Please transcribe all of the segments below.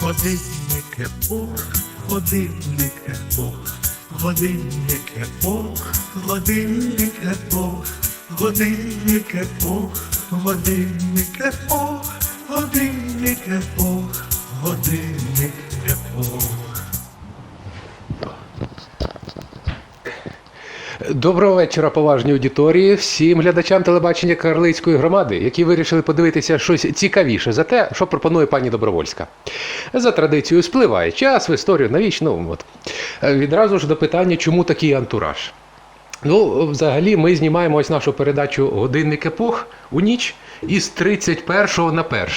Годинник епох, годинники епох, годинник епох, годинники епох, годинник епох, годинники епох, годинники епох, годинник епох. Доброго вечора, поважні аудиторії, всім глядачам телебачення Карлицької громади, які вирішили подивитися щось цікавіше за те, що пропонує пані Добровольська. За традицією спливає час в історію навічно. Ну, от. Відразу ж до питання, чому такий антураж. Ну, взагалі, ми знімаємо ось нашу передачу Годинник епох у ніч із 31 на 1.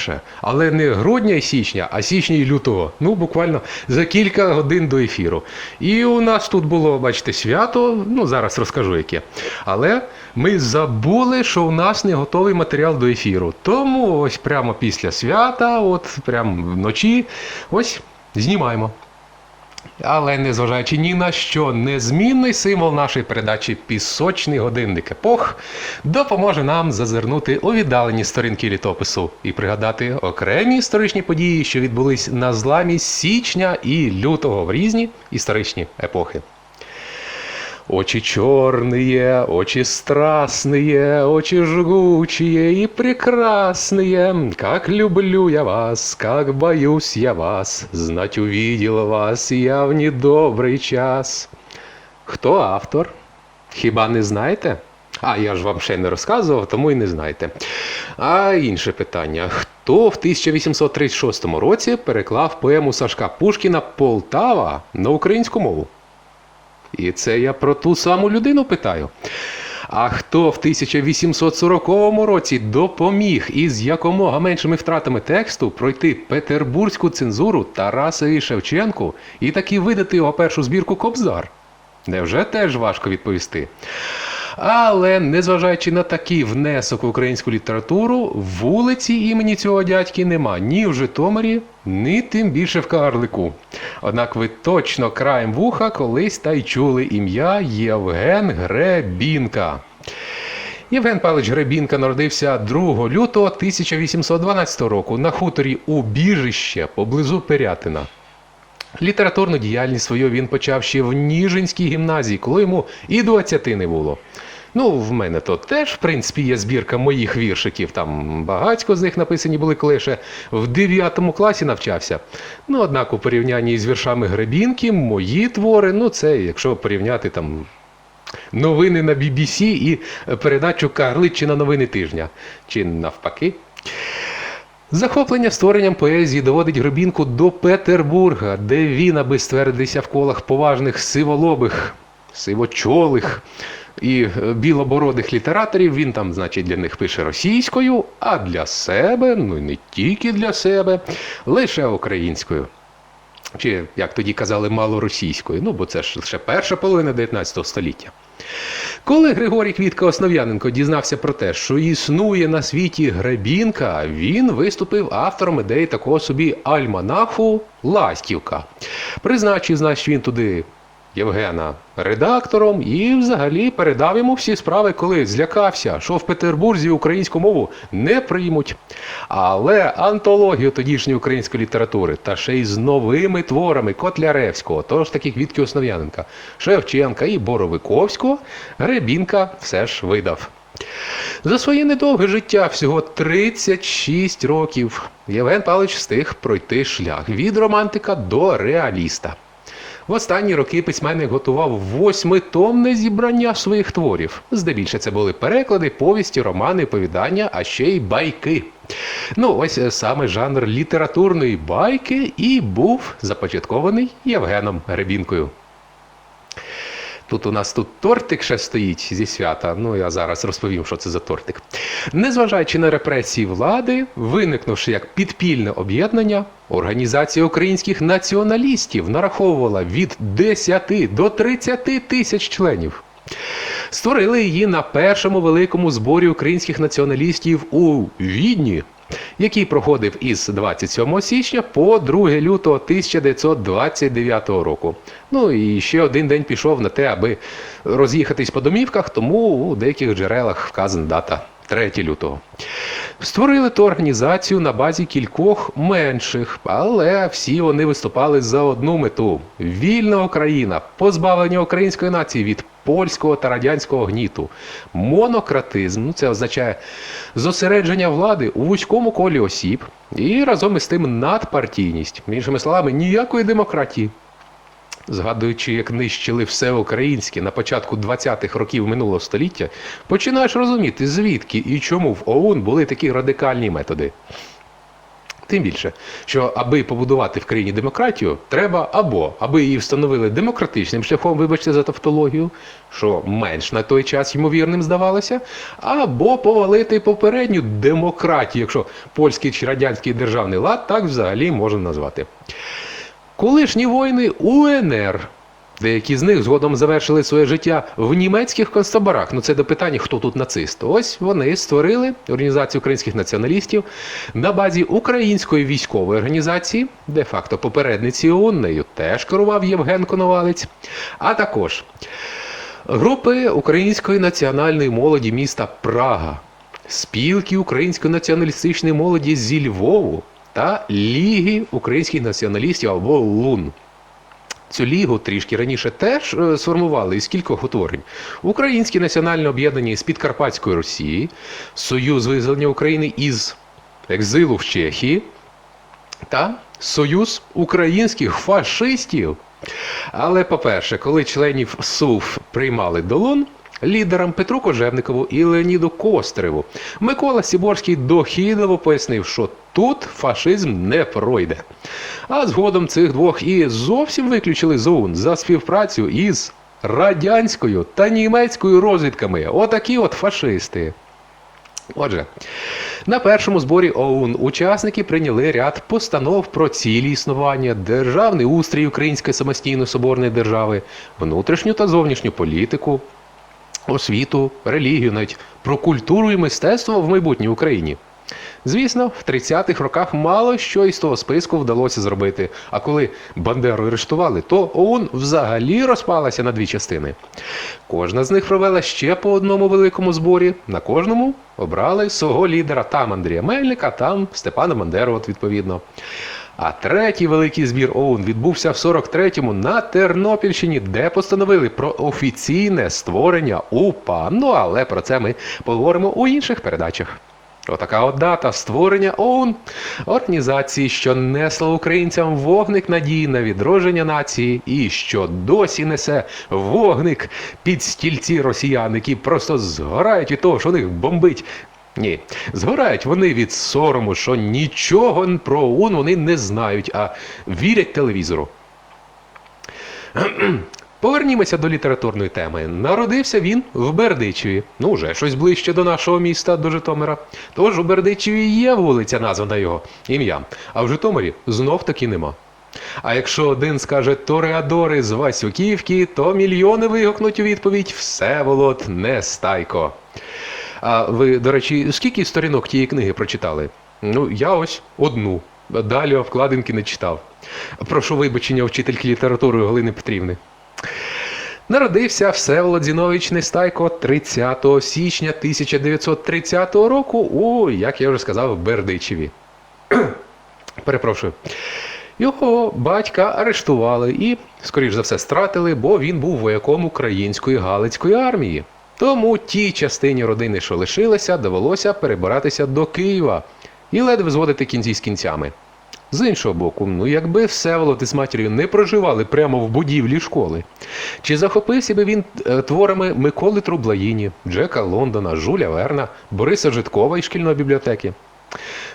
Але не грудня і січня, а січня і лютого. Ну, буквально за кілька годин до ефіру. І у нас тут було, бачите, свято, ну зараз розкажу яке. Але ми забули, що у нас не готовий матеріал до ефіру. Тому ось прямо після свята, от прямо вночі, ось знімаємо. Але незважаючи ні на що, незмінний символ нашої передачі пісочний годинник епох допоможе нам зазирнути у віддалені сторінки літопису і пригадати окремі історичні події, що відбулись на зламі січня і лютого в різні історичні епохи. Очи черные, очи страстные, очи жгучие и прекрасные. Как люблю я вас, как боюсь я вас, знать увидел вас я в недобрий час. Хто автор? Хіба не знаєте? А я ж вам ще не розказував, тому і не знаєте. А інше питання: хто в 1836 році переклав поему Сашка Пушкіна Полтава на українську мову? І це я про ту саму людину питаю. А хто в 1840 році допоміг із якомога меншими втратами тексту пройти петербурзьку цензуру Тарасові Шевченку і таки видати його першу збірку Кобзар? Невже теж важко відповісти? Але незважаючи на такий внесок в українську літературу, вулиці імені цього дядьки нема ні в Житомирі, ні тим більше в Карлику. Однак ви точно краєм вуха колись та й чули ім'я Євген Гребінка. Євген Павлович Гребінка народився 2 лютого 1812 року на хуторі Убіжище поблизу Пирятина. Літературну діяльність свою він почав ще в Ніжинській гімназії, коли йому і 20 не було. Ну, в мене то теж, в принципі, є збірка моїх віршиків. Там багатько з них написані були, коли в 9 класі навчався. Ну, однак, у порівнянні з віршами Гребінки, мої твори, ну, це якщо порівняти там новини на BBC і передачу Карличина новини тижня. Чи навпаки. Захоплення створенням поезії доводить Гребінку до Петербурга, де він, аби ствердитися в колах поважних сиволобих, сивочолих і е, білобородих літераторів, він там, значить, для них пише російською, а для себе, ну не тільки для себе, лише українською. Чи, як тоді казали, малоросійською, ну бо це ж лише перша половина 19 століття. Коли Григорій Квітка Основ'яненко дізнався про те, що існує на світі Гребінка, він виступив автором ідеї такого собі альманаху Ластівка. Призначив, значить, він туди Євгена редактором і взагалі передав йому всі справи, коли злякався, що в Петербурзі українську мову не приймуть. Але антологію тодішньої української літератури та ще й з новими творами Котляревського, тож таких Вітки Основ'яненка, Шевченка і Боровиковського, Гребінка все ж видав. За своє недовге життя, всього 36 років, Євген Павлович встиг пройти шлях від романтика до реаліста. В останні роки письменник готував восьмитомне зібрання своїх творів. Здебільше це були переклади, повісті, романи, повідання, а ще й байки. Ну, ось е, саме жанр літературної байки і був започаткований Євгеном Гребінкою. Тут у нас тут тортик ще стоїть зі свята. Ну я зараз розповім, що це за тортик. Незважаючи на репресії влади, виникнувши як підпільне об'єднання, організація українських націоналістів нараховувала від 10 до 30 тисяч членів. Створили її на першому великому зборі українських націоналістів у Відні, який проходив із 27 січня по 2 лютого 1929 року. Ну і ще один день пішов на те, аби роз'їхатись по домівках, тому у деяких джерелах вказана дата 3 лютого. Створили ту організацію на базі кількох менших, але всі вони виступали за одну мету: вільна Україна, позбавлення української нації від польського та радянського гніту, монократизм, ну це означає зосередження влади у вузькому колі осіб, і разом із тим надпартійність. Іншими словами, ніякої демократії. Згадуючи, як нищили все українське на початку 20-х років минулого століття, починаєш розуміти, звідки і чому в ОУН були такі радикальні методи. Тим більше, що аби побудувати в країні демократію, треба або аби її встановили демократичним шляхом, вибачте за тавтологію, що менш на той час ймовірним здавалося, або повалити попередню демократію, якщо польський чи радянський державний лад так взагалі можна назвати. Колишні воїни УНР. Деякі з них згодом завершили своє життя в німецьких концтаборах. Ну це до питання, хто тут нацист. Ось вони створили організацію українських націоналістів на базі української військової організації, де-факто попередниці ООН, нею теж керував Євген Коновалець, а також групи української національної молоді міста Прага, спілки української націоналістичної молоді зі Львову та Ліги українських націоналістів або ЛУН. Цю лігу трішки раніше теж е, сформували із кількох утворень: Українське національне об'єднання з Підкарпатської Росії, Союз визволення України із екзилу в Чехії та Союз українських фашистів. Але, по-перше, коли членів СУФ приймали до ЛУН, лідерам Петру Кожевникову і Леоніду Костреву, Микола Сіборський дохідливо пояснив, що тут фашизм не пройде. А згодом цих двох і зовсім виключили з ОУН за співпрацю із радянською та німецькою розвідками. Отакі от фашисти. Отже, на першому зборі ОУН учасники прийняли ряд постанов про цілі існування, державний устрій Української самостійної соборної держави, внутрішню та зовнішню політику, освіту, релігію, навіть про культуру і мистецтво в майбутній Україні. Звісно, в 30-х роках мало що із того списку вдалося зробити. А коли Бандеру арештували, то ОУН взагалі розпалася на дві частини. Кожна з них провела ще по одному великому зборі. На кожному обрали свого лідера там Андрія Мельника, там Степана Бандеру, от відповідно. А третій великий збір ОУН відбувся в 43-му на Тернопільщині, де постановили про офіційне створення УПА. Ну але про це ми поговоримо у інших передачах. Отака от дата створення ОУН організації, що несла українцям вогник надії на відродження нації, і що досі несе вогник під стільці росіян, які просто згорають від того, що них бомбить. Ні, згорають вони від сорому, що нічого про ОУН вони не знають, а вірять телевізору. Повернімося до літературної теми. Народився він в Бердичеві. Ну, вже щось ближче до нашого міста, до Житомира. Тож у Бердичеві є вулиця, названа його ім'ям, а в Житомирі знов таки нема. А якщо один скаже Тореадори з Васюківки, то мільйони вигукнуть у відповідь Всеволод Нестайко. А ви, до речі, скільки сторінок тієї книги прочитали? Ну, я ось одну. Далі вкладинки не читав. Прошу вибачення вчительки літератури Галини Петрівни. Народився Всеволод Зінович Нестайко 30 січня 1930 року у, як я вже сказав, Бердичеві. Перепрошую. Його батька арештували і, скоріш за все, стратили, бо він був вояком української Галицької армії. Тому тій частині родини, що лишилася, довелося перебиратися до Києва і ледве зводити кінці з кінцями. З іншого боку, ну якби Всеволод із матір'ю не проживали прямо в будівлі школи, чи захопився би він е, творами Миколи Трублаїні, Джека Лондона, Жуля Верна, Бориса Житкова із шкільної бібліотеки?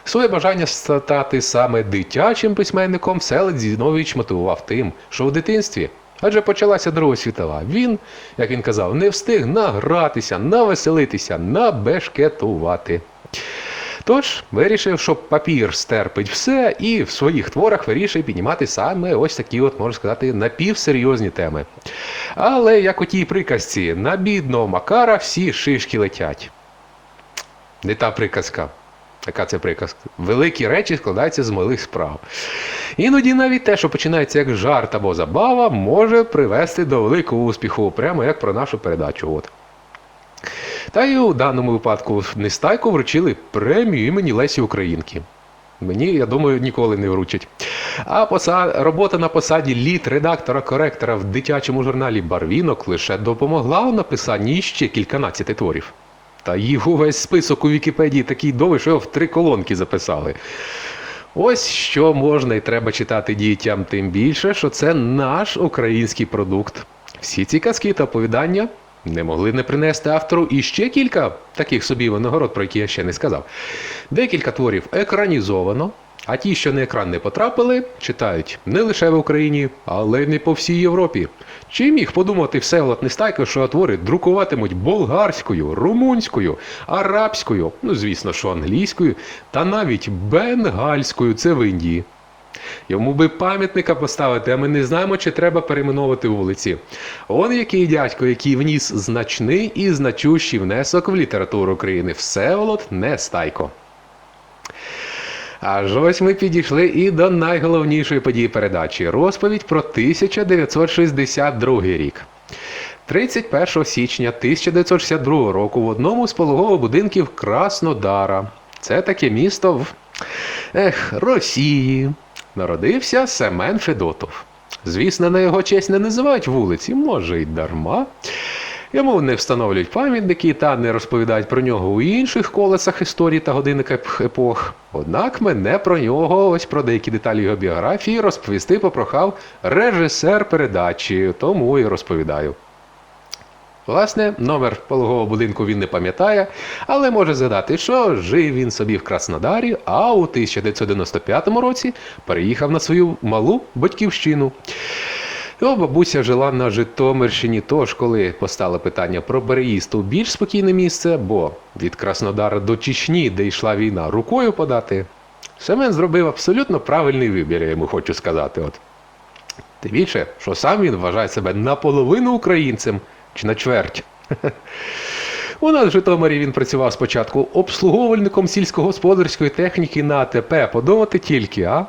Своє бажання стати саме дитячим письменником Всеволод Зінович мотивував тим, що в дитинстві, адже почалася Друга світова, він, як він казав, не встиг награтися, навеселитися, набешкетувати. Тож вирішив, що папір стерпить все, і в своїх творах вирішив піднімати саме ось такі, от, можна сказати, напівсерйозні теми. Але як у тій приказці, на бідного Макара всі шишки летять. Не та приказка. Яка це приказка? Великі речі складаються з малих справ. Іноді навіть те, що починається як жарт або забава, може привести до великого успіху, прямо як про нашу передачу. От. Та й у даному випадку Нестайко вручили премію імені Лесі Українки. Мені, я думаю, ніколи не вручать. А поса... робота на посаді літ-редактора-коректора в дитячому журналі Барвінок лише допомогла у написанні ще кільканадцяти творів. Та їх увесь список у Вікіпедії такий довгий, що його в три колонки записали. Ось що можна і треба читати дітям, тим більше, що це наш український продукт. Всі ці казки та оповідання не могли не принести автору і ще кілька таких собі винагород, про які я ще не сказав. Декілька творів екранізовано, а ті, що на екран не потрапили, читають не лише в Україні, але й не по всій Європі. Чи міг подумати Всеволод Нестайко, що твори друкуватимуть болгарською, румунською, арабською, ну звісно, що англійською, та навіть бенгальською, це в Індії. Йому би пам'ятника поставити, а ми не знаємо, чи треба перейменовувати вулиці. Он який дядько, який вніс значний і значущий внесок в літературу України. Всеволод Нестайко. Аж ось ми підійшли і до найголовнішої події передачі розповідь про 1962 рік. 31 січня 1962 року в одному з пологових будинків Краснодара. Це таке місто в ех, Росії. Народився Семен Федотов. Звісно, на його честь не називають вулиці, може й дарма. Йому не встановлюють пам'ятники та не розповідають про нього у інших колесах історії та годинниках епох. Однак мене про нього, ось про деякі деталі його біографії, розповісти попрохав режисер передачі, тому і розповідаю. Власне, номер пологового будинку він не пам'ятає, але може згадати, що жив він собі в Краснодарі, а у 1995 році переїхав на свою малу батьківщину. Його бабуся жила на Житомирщині, тож коли постало питання про переїзд у більш спокійне місце, бо від Краснодара до Чечні, де йшла війна, рукою подати, Семен зробив абсолютно правильний вибір, я йому хочу сказати. От. Тим більше, що сам він вважає себе наполовину українцем чи на чверть. У нас в Житомирі він працював спочатку обслуговувальником сільськогосподарської техніки на АТП, подумати тільки, а?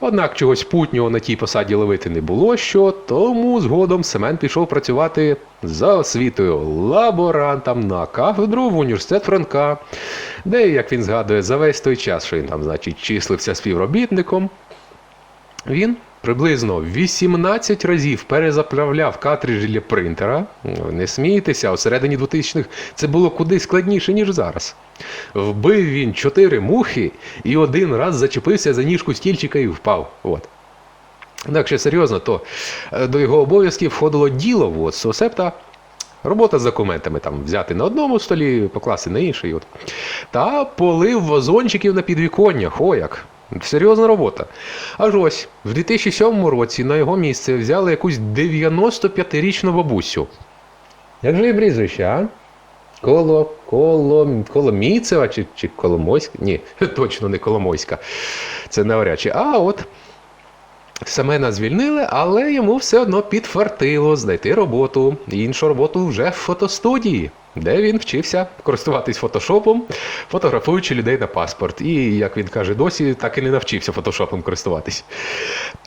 Однак чогось путнього на тій посаді ловити не було що, тому згодом Семен пішов працювати за освітою лаборантом на кафедру в університет Франка, де, як він згадує, за весь той час, що він там, значить, числився співробітником, він приблизно 18 разів перезаправляв картриджі для принтера. Не смійтеся, у середині 2000-х це було куди складніше, ніж зараз. Вбив він 4 мухи і один раз зачепився за ніжку стільчика і впав. От. Якщо серйозно, то е, до його обов'язків входило діло діловодство, себто робота з документами там взяти на одному столі, покласти на інший. От. Та полив вазончиків на підвіконнях. О як! Серйозна робота. Аж ось в 2007 році на його місце взяли якусь 95-річну бабусю. Як же її прізвище, а? Коло, коло, Коломійцева чи, чи Коломойська? Ні, точно не Коломойська. Це навряд чи. А от Семена звільнили, але йому все одно підфартило знайти роботу. Іншу роботу вже в фотостудії, де він вчився користуватись фотошопом, фотографуючи людей на паспорт. І, як він каже, досі так і не навчився фотошопом користуватись.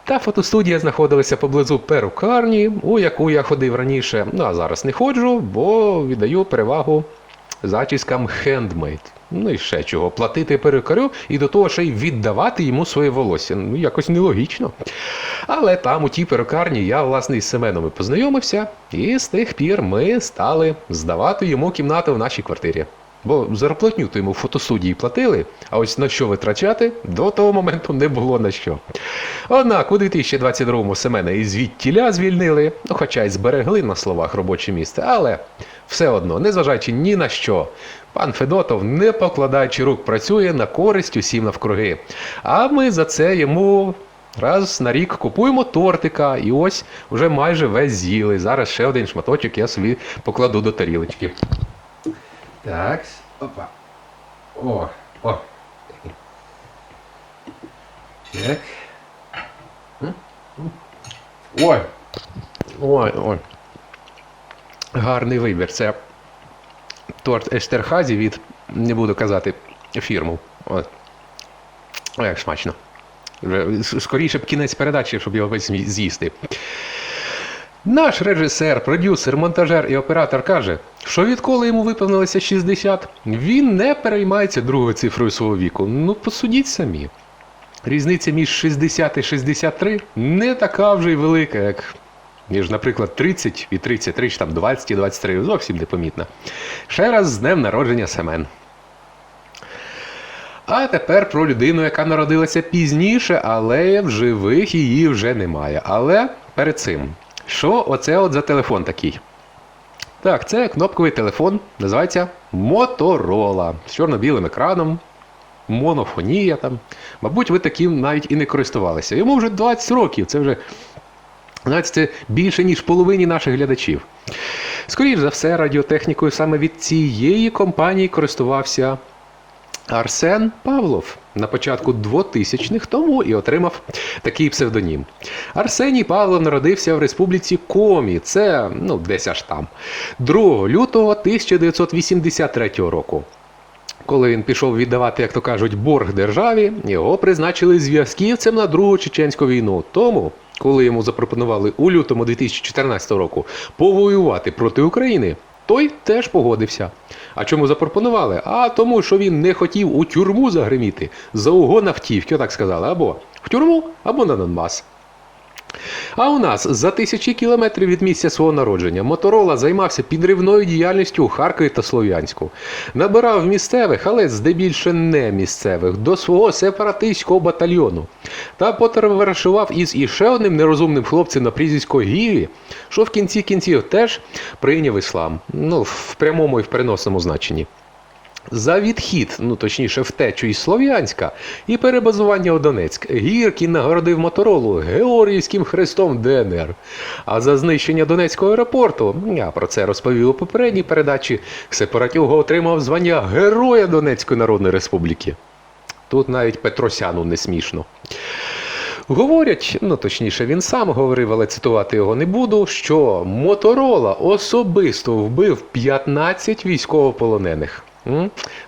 Та фотостудія знаходилася поблизу перукарні, у яку я ходив раніше. Ну а зараз не ходжу, бо віддаю перевагу зачіскам хендмейд. Ну і ще чого, платити перукарю і до того ще й віддавати йому своє волосся. Ну, якось нелогічно. Але там, у тій перукарні, я, власне, із Семеном і познайомився, і з тих пір ми стали здавати йому кімнату в нашій квартирі. Бо зарплатню то йому в фотостудії платили, а ось на що витрачати до того моменту не було на що. Однак у 2022-му Семена і звідтіля звільнили, ну хоча й зберегли на словах робоче місце, але все одно, незважаючи ні на що, пан Федотов, не покладаючи рук, працює на користь усім навкруги. А ми за це йому раз на рік купуємо тортика, і ось вже майже весь з'їли. Зараз ще один шматочок я собі покладу до тарілочки. Так, опа. О, о. Так. Ой. Ой, ой. Гарний вибір. Це торт Естерхазі від, не буду казати, фірму. От. О, як смачно. Скоріше б кінець передачі, щоб його весь з'їсти. Наш режисер, продюсер, монтажер і оператор каже, що відколи йому виповнилося 60, він не переймається другою цифрою свого віку. Ну, посудіть самі. Різниця між 60 і 63 не така вже й велика, як між, наприклад, 30 і 33, чи там 20 і 23, зовсім непомітна. Ще раз з днем народження Семен. А тепер про людину, яка народилася пізніше, але в живих її вже немає. Але перед цим, що оце от за телефон такий? Так, це кнопковий телефон, називається Motorola з чорно-білим екраном, монофонія там. Мабуть, ви таким навіть і не користувалися. Йому вже 20 років, це вже знаєте, це більше, ніж половині наших глядачів. Скоріше за все, радіотехнікою саме від цієї компанії користувався Арсен Павлов на початку 2000-х тому і отримав такий псевдонім. Арсеній Павлов народився в республіці Комі, це ну десь аж там, 2 лютого 1983 року. Коли він пішов віддавати, як то кажуть, борг державі, його призначили зв'язківцем на Другу Чеченську війну. Тому, коли йому запропонували у лютому 2014 року повоювати проти України, той теж погодився. А чому запропонували? А тому, що він не хотів у тюрму загриміти за угон автівки, так сказали, або в тюрму, або на Донбас. А у нас за тисячі кілометрів від місця свого народження Моторола займався підривною діяльністю у Харкові та Слов'янську. Набирав місцевих, але здебільше не місцевих, до свого сепаратистського батальйону. Та потоваришував із іще одним нерозумним хлопцем на прізвисько Гіві, що в кінці кінців теж прийняв іслам. Ну, в прямому і в переносному значенні. За відхід, ну точніше, втечу із Слов'янська і перебазування у Донецьк Гіркін нагородив Моторолу Георгіївським хрестом ДНР. А за знищення Донецького аеропорту, я про це розповів у попередній передачі, Сепаратюга отримав звання Героя Донецької Народної Республіки. Тут навіть Петросяну не смішно. Говорять, ну точніше, він сам говорив, але цитувати його не буду, що Моторола особисто вбив 15 військовополонених.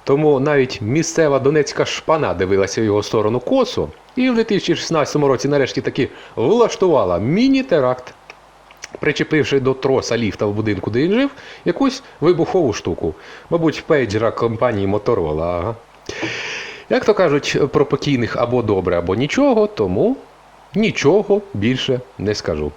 Тому навіть місцева донецька шпана дивилася в його сторону косо, і в 2016 році нарешті таки влаштувала міні-теракт, причепивши до троса ліфта в будинку, де він жив, якусь вибухову штуку. Мабуть, пейджера компанії Моторола. Ага. Як то кажуть, про покійних або добре, або нічого, тому нічого більше не скажу.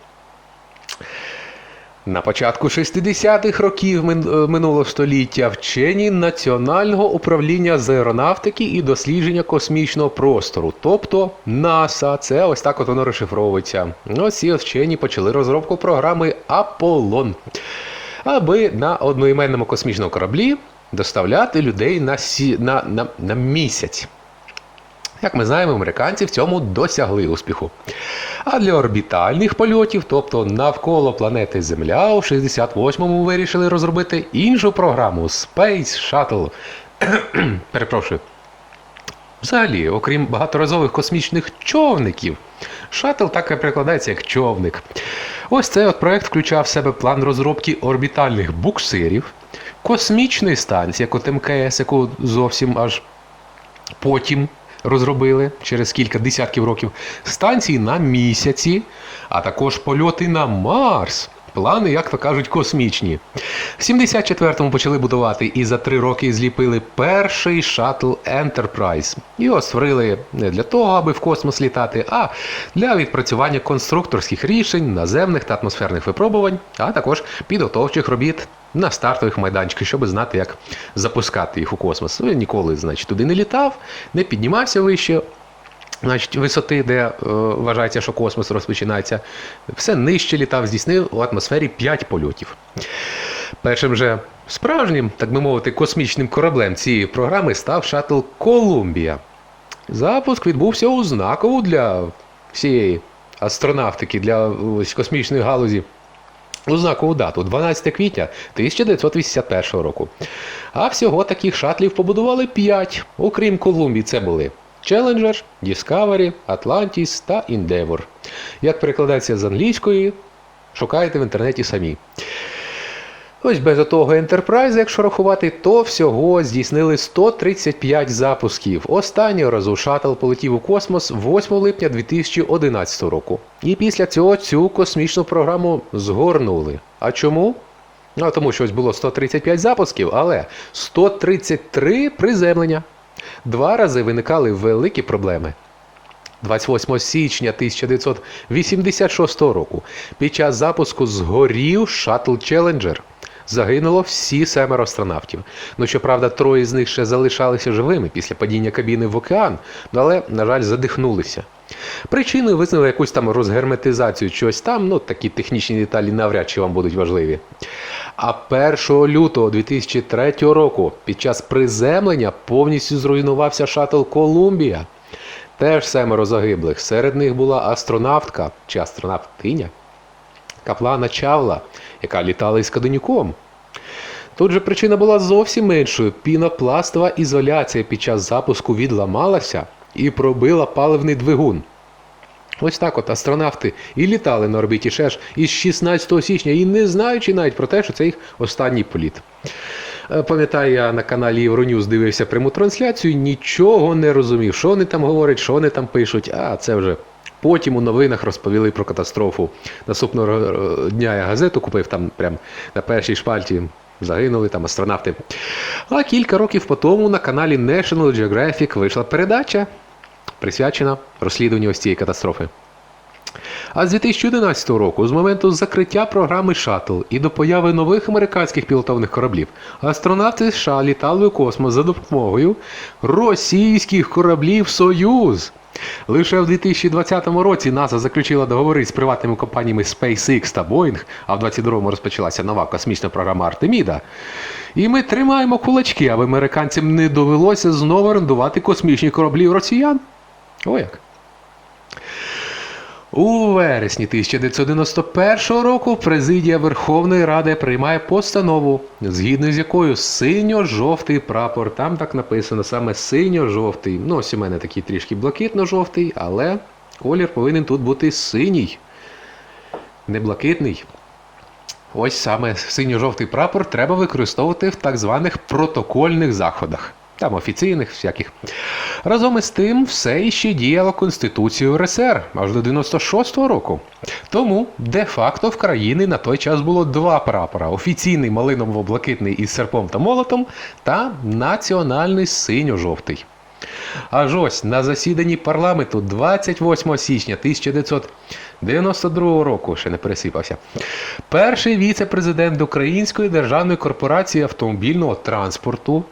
На початку 60-х років е, минулого століття вчені Національного управління з аеронавтики і дослідження космічного простору, тобто НАСА, це ось так от воно розшифровується. Ось ці вчені почали розробку програми Аполлон, аби на одноіменному космічному кораблі доставляти людей на, сі... на, на, на місяць. Як ми знаємо, американці в цьому досягли успіху. А для орбітальних польотів, тобто навколо планети Земля, у 68-му вирішили розробити іншу програму Space Shuttle. Перепрошую. Взагалі, окрім багаторазових космічних човників, шаттл так і перекладається як човник. Ось цей от проект включав в себе план розробки орбітальних буксирів, космічної станції, як от МКС, яку зовсім аж потім розробили через кілька десятків років, станції на місяці, а також польоти на Марс. Плани, як то кажуть, космічні. В 74-му почали будувати і за три роки зліпили перший шаттл Enterprise. Його створили не для того, аби в космос літати, а для відпрацювання конструкторських рішень, наземних та атмосферних випробувань, а також підготовчих робіт на стартових майданчиках, щоб знати, як запускати їх у космос. Ну, я ніколи, значить, туди не літав, не піднімався вище. Значить, висоти, де е, вважається, що космос розпочинається, все нижче літав, здійснив у атмосфері 5 польотів. Першим же справжнім, так би мовити, космічним кораблем цієї програми став шаттл Колумбія. Запуск відбувся у знакову для всієї астронавтики, для ось, космічної галузі. У знакову дату 12 квітня 1981 року. А всього таких шатлів побудували 5. Окрім Колумбії, це були Challenger, Discovery, Atlantis та Endeavour. Як перекладається з англійської, шукайте в інтернеті самі. Ось без отого Enterprise, якщо рахувати, то всього здійснили 135 запусків. Останнього разу шаттл полетів у космос 8 липня 2011 року. І після цього цю космічну програму згорнули. А чому? А тому що ось було 135 запусків, але 133 приземлення. Два рази виникали великі проблеми. 28 січня 1986 року під час запуску згорів шаттл Челенджер. Загинуло всі семеро астронавтів. Ну, щоправда, троє з них ще залишалися живими після падіння кабіни в океан, ну, але, на жаль, задихнулися. Причиною визнали якусь там розгерметизацію чогось там, ну такі технічні деталі навряд чи вам будуть важливі. А 1 лютого 2003 року під час приземлення повністю зруйнувався шаттл Колумбія. Теж семеро загиблих. Серед них була астронавтка чи астронавтиня Каплана Чавла, яка літала із Каденюком. Тут же причина була зовсім іншою. Пінопластова ізоляція під час запуску відламалася і пробила паливний двигун. Ось так от астронавти і літали на орбіті ШЕШ із 16 січня і не знаючи навіть про те, що це їх останній політ. Е, Пам'ятаю, я на каналі Euronews дивився пряму трансляцію, нічого не розумів, що вони там говорять, що вони там пишуть, а це вже потім у новинах розповіли про катастрофу. Наступного е, дня я газету купив там прям на першій шпальті. Загинули там астронавти. А кілька років по тому на каналі National Geographic вийшла передача, присвячена розслідуванню ось цієї катастрофи. А з 2011 року, з моменту закриття програми Шаттл і до появи нових американських пілотованих кораблів, астронавти США літали у космос за допомогою російських кораблів Союз. Лише в 2020 році НАСА заключила договори з приватними компаніями SpaceX та Boeing, а в 2022 розпочалася нова космічна програма Артеміда. І ми тримаємо кулачки, аби американцям не довелося знову орендувати космічні кораблі росіян. О як. У вересні 1991 року президія Верховної Ради приймає постанову, згідно з якою синьо-жовтий прапор, там так написано саме синьо-жовтий. Ну, ось у мене такий трішки блакитно-жовтий, але колір повинен тут бути синій, не блакитний. Ось саме синьо-жовтий прапор треба використовувати в так званих протокольних заходах. Там офіційних всяких. Разом із тим, все іще діяла Конституція РСР аж до 96-го року. Тому, де-факто, в країні на той час було два прапора: офіційний малиново-блакитний із серпом та молотом, та національний синьо-жовтий. Аж ось на засіданні парламенту 28 січня 1992 року, ще не пересипався, перший віце-президент Української державної корпорації автомобільного транспорту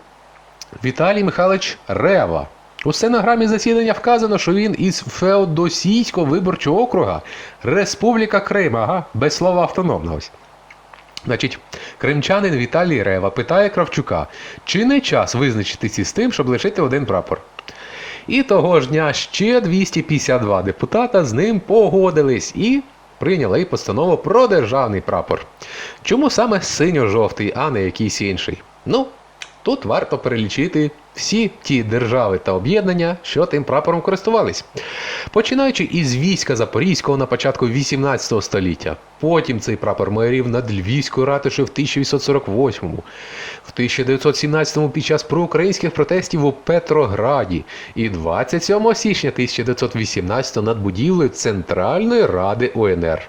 Віталій Михайлович Рева. У стенограмі засідання вказано, що він із Феодосійського виборчого округа Республіка Крим, ага, без слова автономного. ось. Значить, кримчанин Віталій Рева питає Кравчука, чи не час визначитися з тим, щоб лишити один прапор. І того ж дня ще 252 депутата з ним погодились і прийняли постанову про державний прапор. Чому саме синьо-жовтий, а не якийсь інший? Ну, Тут варто перелічити всі ті держави та об'єднання, що тим прапором користувались. Починаючи із війська Запорізького на початку 18 століття. Потім цей прапор майорів над Львівською ратушею в 1848-му, в 1917-му під час проукраїнських протестів у Петрограді і 27 січня 1918 над будівлею Центральної Ради УНР.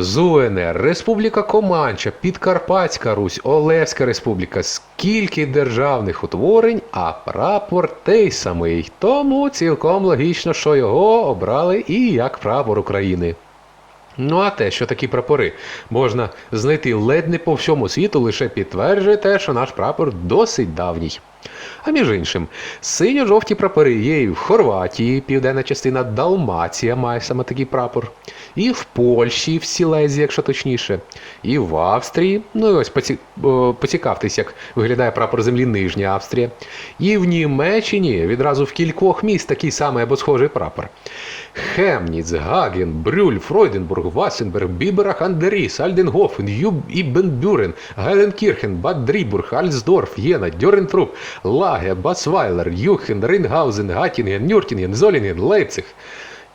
З УНР, Республіка Команча, Підкарпатська Русь, Олевська Республіка. Скільки державних утворень, а прапор той самий. Тому цілком логічно, що його обрали і як прапор України. Ну а те, що такі прапори можна знайти ледь не по всьому світу, лише підтверджує те, що наш прапор досить давній. А між іншим, синьо-жовті прапори є і в Хорватії, південна частина Далмація має саме такий прапор, і в Польщі, в Сілезі, якщо точніше, і в Австрії. Ну і ось поці... поцікавтесь, як виглядає прапор землі Нижня Австрія. І в Німеччині відразу в кількох міст такий самий або схожий прапор. Хемніц, Гаген, Брюль, Фройденбург, Вассенберг, Біберах, Андеріс, Альденгофен, Юб Ібенбюрен, Гайленкірхен, Бад Дрібург, Альсдорф, Єна, Дьорентруп, Лаге, Басвайлер, Юхен, Рейнгаузен, Гаттінген, Нюртінген, Золінген, Лейпциг.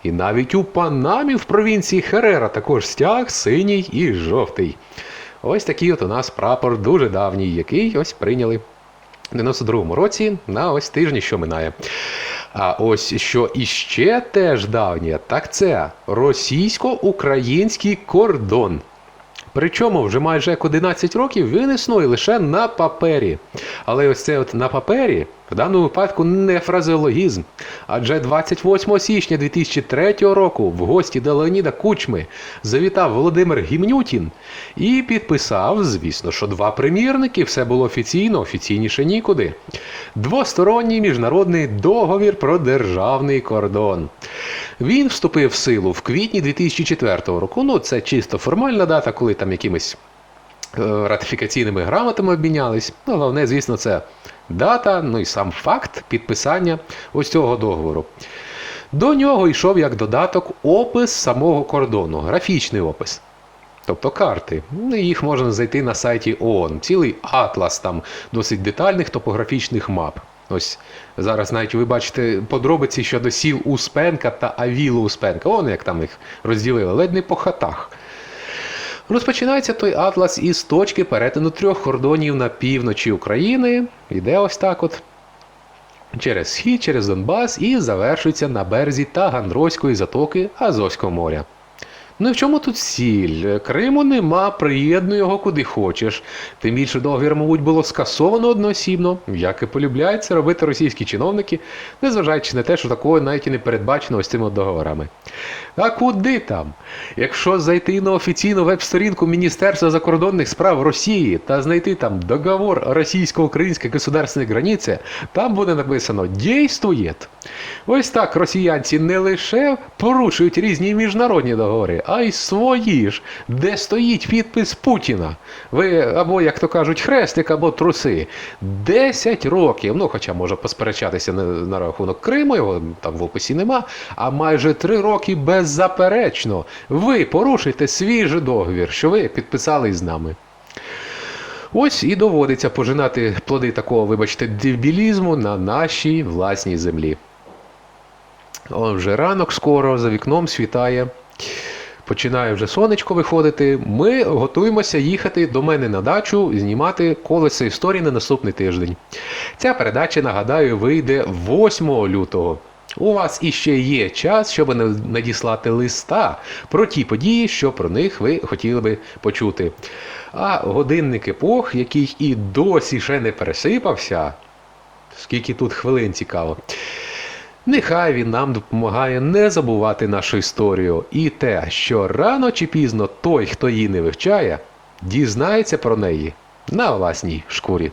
І навіть у Панамі в провінції Херера також стяг синій і жовтий. Ось такий от у нас прапор дуже давній, який ось прийняли в 92-му році на ось тижні, що минає. А ось що іще теж давнє, так це російсько-український кордон. Причому вже майже як 11 років він існує лише на папері. Але ось це от на папері в даному випадку не фразеологізм. Адже 28 січня 2003 року в гості до Леоніда Кучми завітав Володимир Гімнютін і підписав, звісно, що два примірники, все було офіційно, офіційніше нікуди. Двосторонній міжнародний договір про державний кордон. Він вступив в силу в квітні 2004 року. Ну, це чисто формальна дата, коли там якимись е, ратифікаційними грамотами обмінялись. Ну, головне, звісно, це дата, ну і сам факт підписання ось цього договору. До нього йшов як додаток опис самого кордону, графічний опис. Тобто карти. Ну, Їх можна знайти на сайті ООН. Цілий атлас там досить детальних топографічних мап. Ось зараз навіть ви бачите подробиці щодо сіл Успенка та Авілу Успенка. Вон як там їх розділили, ледь не по хатах. Розпочинається той атлас із точки перетину трьох кордонів на півночі України. Іде ось так от. Через схід, через Донбас і завершується на березі Таганрозької затоки Азовського моря. Ну і в чому тут сіль? Криму нема, приєднуй його куди хочеш. Тим більше договір, мабуть, було скасовано одноосібно, як і полюбляють це робити російські чиновники, незважаючи на те, що такого навіть і не передбачено ось цими договорами. А куди там? Якщо зайти на офіційну веб-сторінку Міністерства закордонних справ Росії та знайти там договор російсько-української государственної границі, там буде написано «Дійствує». Ось так росіянці не лише порушують різні міжнародні договори, а й свої ж, де стоїть підпис Путіна. Ви або, як то кажуть, хрестик, або труси. Десять років, ну хоча може посперечатися на, рахунок Криму, його там в описі нема, а майже три роки беззаперечно ви порушуєте свій же договір, що ви підписали з нами. Ось і доводиться пожинати плоди такого, вибачте, дебілізму на нашій власній землі. О, вже ранок скоро, за вікном світає. Починає вже сонечко виходити. Ми готуємося їхати до мене на дачу знімати колесо історії на наступний тиждень. Ця передача, нагадаю, вийде 8 лютого. У вас іще є час, щоб на- надіслати листа про ті події, що про них ви хотіли би почути. А годинник епох, який і досі ще не пересипався, скільки тут хвилин цікаво. Нехай він нам допомагає не забувати нашу історію і те, що рано чи пізно той, хто її не вивчає, дізнається про неї на власній шкурі.